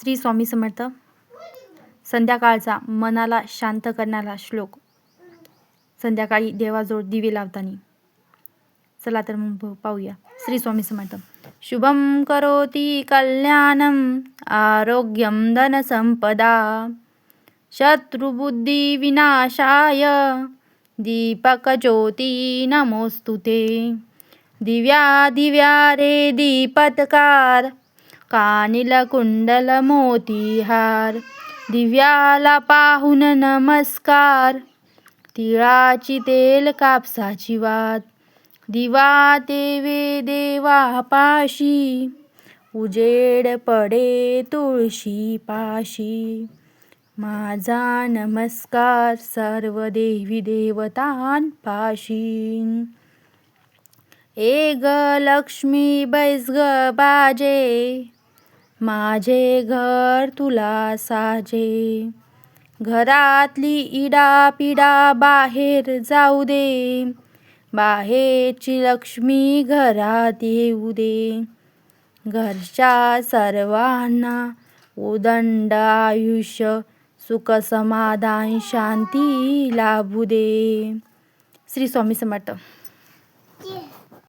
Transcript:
श्री स्वामी समर्थ संध्याकाळचा मनाला शांत करणारा श्लोक. संध्याकाळी देवाजवळ दिवे लावताना. चला तर मग पाहूया. श्री स्वामी समर्थ शुभम करोती कल्याणम आरोग्यम धनसंपदा शत्रुबुद्धी विनाशाय दीपकज्योती नमोस्तुते। दिव्या दिव्या रे दीपत्कार कानिल कुंडल मोतीहार दिव्याला पाहून नमस्कार. तिळाची तेल कापसाची वात दिवा देवे देवा पाशी उजेड पडे तुळशी पाशी. माझा नमस्कार सर्व देवी देवतांपाशी. ए ग लक्ष्मी बैस ग बाजे माझे घर तुला साजे. घरातली इडा पिडा बाहेर जाऊ दे. बाहेरची लक्ष्मी घरात येऊ दे. घरच्या सर्वांना उदंड आयुष्य सुख समाधान शांती लाभू दे. श्री स्वामी समर्थ.